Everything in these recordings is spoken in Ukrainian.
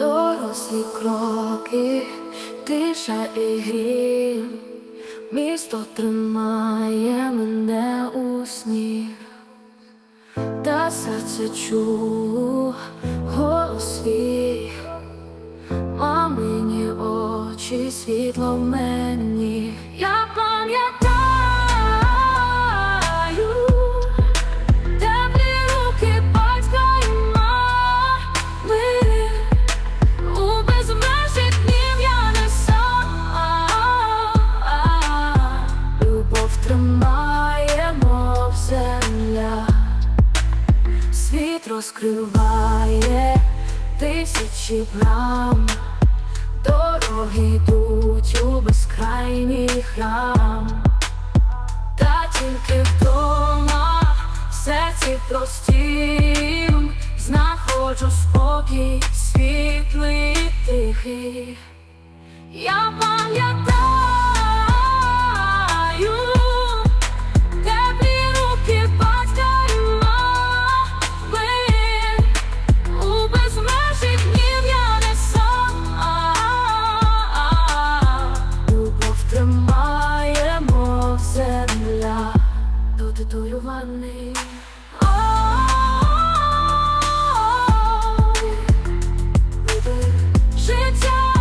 Дорослі кроки, тиша і грім, місто тримає мене у сні, та серце чуло голос свій, мамині очі, світло в мені, я пам'ятаю. Тримає, мов земля Світ розкриває тисячі брам. Дороги йдуть у безкрайній храм. Та тільки вдома, в серці простім, знаходжу спокій, світлий тихий. До татуюваний Життя,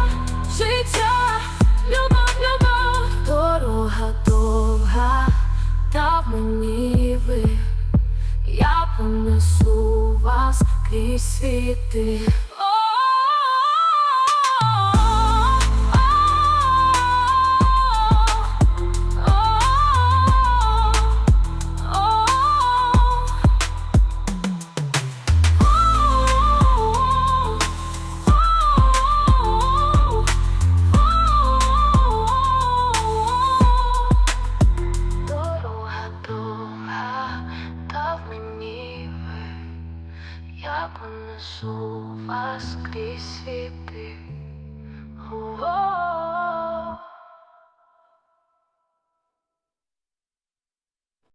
життя, любов, любов. Дорога довга, та мені ви. Я понесу вас крізь світи. я понесу вас крізь світи.